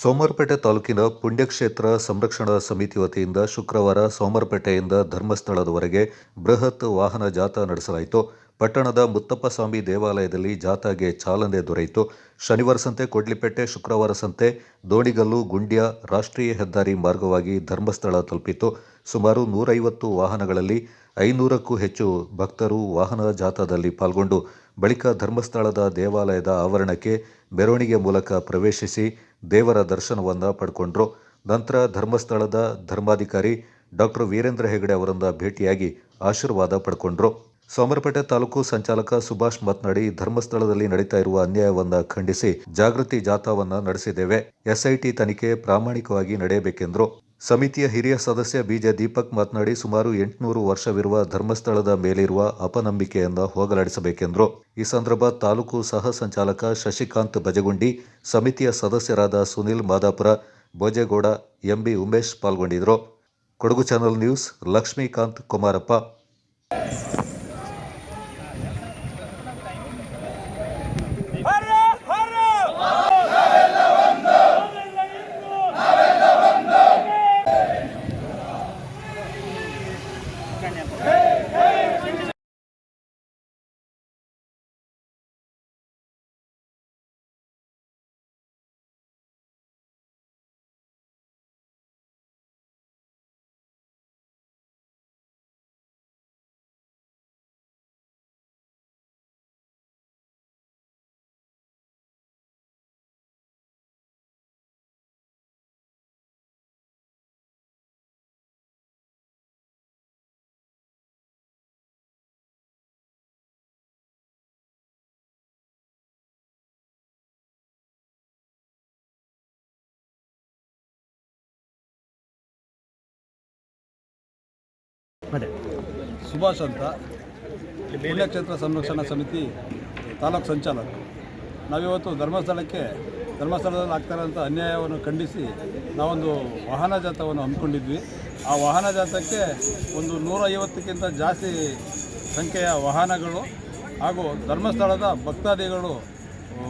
ಸೋಮವಾರಪೇಟೆ ತಾಲೂಕಿನ ಪುಣ್ಯಕ್ಷೇತ್ರ ಸಂರಕ್ಷಣಾ ಸಮಿತಿ ವತಿಯಿಂದ ಶುಕ್ರವಾರ ಸೋಮವಾರಪೇಟೆಯಿಂದ ಧರ್ಮಸ್ಥಳದವರೆಗೆ ಬೃಹತ್ ವಾಹನ ಜಾಥಾ ನಡೆಸಲಾಯಿತು. ಪಟ್ಟಣದ ಮುತ್ತಪ್ಪಸ್ವಾಮಿ ದೇವಾಲಯದಲ್ಲಿ ಜಾಥಾಗೆ ಚಾಲನೆ ದೊರೆಯಿತು. ಶನಿವಾರ ಸಂತೆ ಕೊಡ್ಲಿಪೇಟೆ, ಶುಕ್ರವಾರ ಸಂತೆ ದೋಣಿಗಲ್ಲು, ಗುಂಡ್ಯ ರಾಷ್ಟ್ರೀಯ ಹೆದ್ದಾರಿ ಮಾರ್ಗವಾಗಿ ಧರ್ಮಸ್ಥಳ ತಲುಪಿತು. ಸುಮಾರು ನೂರೈವತ್ತು ವಾಹನಗಳಲ್ಲಿ ಐನೂರಕ್ಕೂ ಹೆಚ್ಚು ಭಕ್ತರು ವಾಹನ ಜಾಥಾದಲ್ಲಿ ಪಾಲ್ಗೊಂಡು, ಬಳಿಕ ಧರ್ಮಸ್ಥಳದ ದೇವಾಲಯದ ಆವರಣಕ್ಕೆ ಮೆರವಣಿಗೆ ಮೂಲಕ ಪ್ರವೇಶಿಸಿ ದೇವರ ದರ್ಶನವನ್ನು ಪಡ್ಕೊಂಡ್ರು. ನಂತರ ಧರ್ಮಸ್ಥಳದ ಧರ್ಮಾಧಿಕಾರಿ ಡಾಕ್ಟರ್ ವೀರೇಂದ್ರ ಹೆಗಡೆ ಅವರನ್ನ ಭೇಟಿಯಾಗಿ ಆಶೀರ್ವಾದ ಪಡ್ಕೊಂಡ್ರು. ಸೋಮರಪೇಟೆ ತಾಲೂಕು ಸಂಚಾಲಕ ಸುಭಾಷ್ ಮಾತನಾಡಿ, ಧರ್ಮಸ್ಥಳದಲ್ಲಿ ನಡೀತಾ ಇರುವ ಅನ್ಯಾಯವನ್ನು ಖಂಡಿಸಿ ಜಾಗೃತಿ ಜಾಥಾವನ್ನ ನಡೆಸಿದ್ದೇವೆ. ಎಸ್ಐಟಿ ತನಿಖೆ ಪ್ರಾಮಾಣಿಕವಾಗಿ ನಡೆಯಬೇಕೆಂದರು. ಸಮಿತಿಯ ಹಿರಿಯ ಸದಸ್ಯ ಬಿಜೆ ದೀಪಕ್ ಮಾತನಾಡಿ, ಸುಮಾರು ಎಂಟುನೂರು ವರ್ಷವಿರುವ ಧರ್ಮಸ್ಥಳದ ಮೇಲಿರುವ ಅಪನಂಬಿಕೆಯಿಂದ ಹೋಗಲಾಡಿಸಬೇಕೆಂದರು. ಈ ಸಂದರ್ಭ ತಾಲೂಕು ಸಹ ಸಂಚಾಲಕ ಶಶಿಕಾಂತ್ ಬಜಗುಂಡಿ, ಸಮಿತಿಯ ಸದಸ್ಯರಾದ ಸುನಿಲ್ ಮಾದಾಪುರ, ಭೋಜೇಗೌಡ, ಎಂಬಿ ಉಮೇಶ್ ಪಾಲ್ಗೊಂಡಿದ್ದರು ಕೊಡಗು ಚಾನಲ್ ನ್ಯೂಸ್, ಲಕ್ಷ್ಮೀಕಾಂತ್ ಕುಮಾರಪ್ಪ. ಸುಭಾಷ್ ಅಂತ ಪುಣ್ಯಕ್ಷೇತ್ರ ಸಂರಕ್ಷಣಾ ಸಮಿತಿ ತಾಲೂಕು ಸಂಚಾಲಕ. ನಾವಿವತ್ತು ಧರ್ಮಸ್ಥಳಕ್ಕೆ, ಧರ್ಮಸ್ಥಳದಲ್ಲಿ ಆಗ್ತಾರಂಥ ಅನ್ಯಾಯವನ್ನು ಖಂಡಿಸಿ ನಾವೊಂದು ವಾಹನ ಜಾಥವನ್ನು ಹಮ್ಮಿಕೊಂಡಿದ್ವಿ. ಆ ವಾಹನ ಜಾಥಕ್ಕೆ ಒಂದು ನೂರ ಐವತ್ತಕ್ಕಿಂತ ಜಾಸ್ತಿ ಸಂಖ್ಯೆಯ ವಾಹನಗಳು ಹಾಗೂ ಧರ್ಮಸ್ಥಳದ ಭಕ್ತಾದಿಗಳು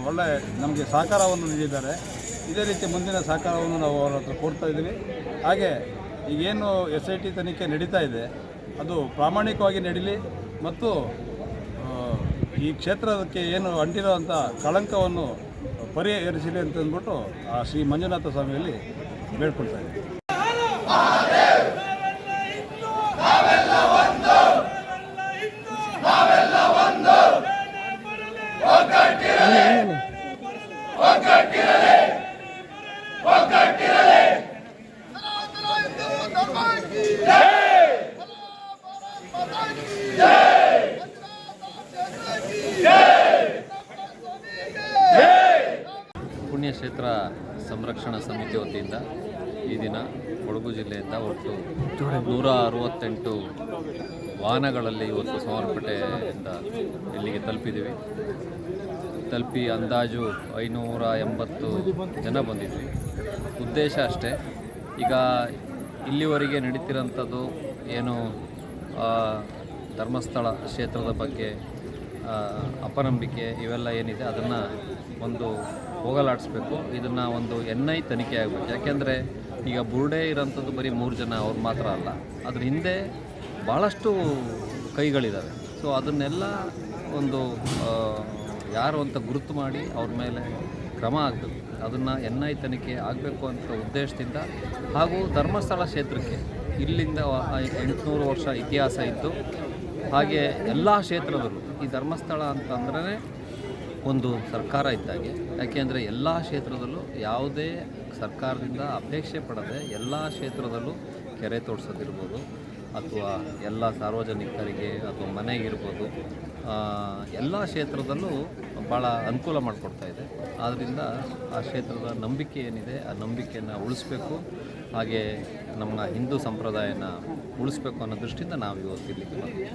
ಒಳ್ಳೆ ನಮಗೆ ಸಹಕಾರವನ್ನು ನೀಡಿದ್ದಾರೆ. ಇದೇ ರೀತಿ ಮುಂದಿನ ಸಹಕಾರವನ್ನು ನಾವು ಅವರ ಹತ್ರ ಕೊಡ್ತಾ ಇದ್ದೀವಿ ಹಾಗೆ ಈಗೇನು ಎಸ್ ಐ ಟಿ ತನಿಖೆ ನಡೀತಾ ಇದೆ ಅದು ಪ್ರಾಮಾಣಿಕವಾಗಿ ನಡೀಲಿ ಮತ್ತು ಈ ಕ್ಷೇತ್ರಕ್ಕೆ ಏನು ಅಂಟಿರುವಂಥ ಕಳಂಕವನ್ನು ಪರಿಹರಿಸಲಿ ಅಂತ ಅಂದ್ಬಿಟ್ಟು ಆ ಶ್ರೀ ಮಂಜುನಾಥ ಸ್ವಾಮಿಯಲ್ಲಿ ಬೇಡ್ಕೊಳ್ತಾ ಇದ್ದೀವಿ ಪುಣ್ಯಕ್ಷೇತ್ರ ಸಂರಕ್ಷಣಾ ಸಮಿತಿ ವತಿಯಿಂದ ಈ ದಿನ ಕೊಡಗು ಜಿಲ್ಲೆಯಿಂದ ಒಟ್ಟು ನೂರ ಅರವತ್ತೆಂಟು ವಾಹನಗಳಲ್ಲಿ ಇವತ್ತು ಸೋಮವಾರಪೇಟೆಯಿಂದ ಇಲ್ಲಿಗೆ ತಲುಪಿದ್ದೀವಿ. ತಲುಪಿ ಅಂದಾಜು ಐನೂರ ಎಂಬತ್ತು ಜನ ಬಂದಿದ್ವಿ. ಉದ್ದೇಶ ಅಷ್ಟೇ. ಈಗ ಇಲ್ಲಿವರೆಗೆ ನಡೀತಿರೋಂಥದ್ದು ಏನು ಧರ್ಮಸ್ಥಳ ಕ್ಷೇತ್ರದ ಬಗ್ಗೆ ಅಪನಂಬಿಕೆ ಇವೆಲ್ಲ ಏನಿದೆ, ಅದನ್ನು ಒಂದು ಹೋಗಲಾಡಿಸ್ಬೇಕು. ಇದನ್ನು ಒಂದು ಎನ್ ಐ ತನಿಖೆ ಆಗಬೇಕು. ಯಾಕೆಂದರೆ ಈಗ ಬುರುಡೆ ಇರೋಂಥದ್ದು ಬರೀ ಮೂರು ಜನ, ಅವ್ರು ಮಾತ್ರ ಅಲ್ಲ. ಅದ್ರ ಹಿಂದೆ ಭಾಳಷ್ಟು ಕೈಗಳಿದ್ದಾವೆ ಸೊ ಅದನ್ನೆಲ್ಲ ಒಂದು ಯಾರು ಅಂತ ಗುರುತು ಮಾಡಿ ಅವ್ರ ಮೇಲೆ ಕ್ರಮ ಆಗಬೇಕು. ಅದನ್ನು ಎನ್ ಐ ತನಿಖೆ ಆಗಬೇಕು ಅಂತ ಉದ್ದೇಶದಿಂದ ಹಾಗೂ ಧರ್ಮಸ್ಥಳ ಕ್ಷೇತ್ರಕ್ಕೆ ಇಲ್ಲಿಂದ ಎಂಟುನೂರು ವರ್ಷ ಇತಿಹಾಸ ಇತ್ತು ಹಾಗೆ ಎಲ್ಲ ಕ್ಷೇತ್ರದಲ್ಲೂ ಈ ಧರ್ಮಸ್ಥಳ ಅಂತಂದ್ರೆ ಒಂದು ಸರ್ಕಾರ ಇದ್ದಾಗೆ ಯಾಕೆಂದರೆ ಎಲ್ಲ ಕ್ಷೇತ್ರದಲ್ಲೂ ಯಾವುದೇ ಸರ್ಕಾರದಿಂದ ಅಪೇಕ್ಷೆ ಪಡದೆ ಎಲ್ಲ ಕ್ಷೇತ್ರದಲ್ಲೂ ಕೆರೆ ತೋರಿಸೋದಿರ್ಬೋದು ಅಥವಾ ಎಲ್ಲ ಸಾರ್ವಜನಿಕರಿಗೆ ಅಥವಾ ಮನೆಗಿರ್ಬೋದು ಎಲ್ಲ ಕ್ಷೇತ್ರದಲ್ಲೂ ಭಾಳ ಅನುಕೂಲ ಮಾಡಿಕೊಡ್ತಾ ಇದೆ. ಆದ್ದರಿಂದ ಆ ಕ್ಷೇತ್ರದ ನಂಬಿಕೆ ಏನಿದೆ, ಆ ನಂಬಿಕೆಯನ್ನು ಉಳಿಸ್ಬೇಕು. ಹಾಗೆ ನಮ್ಮ ಹಿಂದೂ ಸಂಪ್ರದಾಯನ ಉಳಿಸ್ಬೇಕು ಅನ್ನೋ ದೃಷ್ಟಿಯಿಂದ ನಾವು ಇವತ್ತು ಇಲ್ಲಿಗೆ ಬಂದಿದ್ದೀವಿ.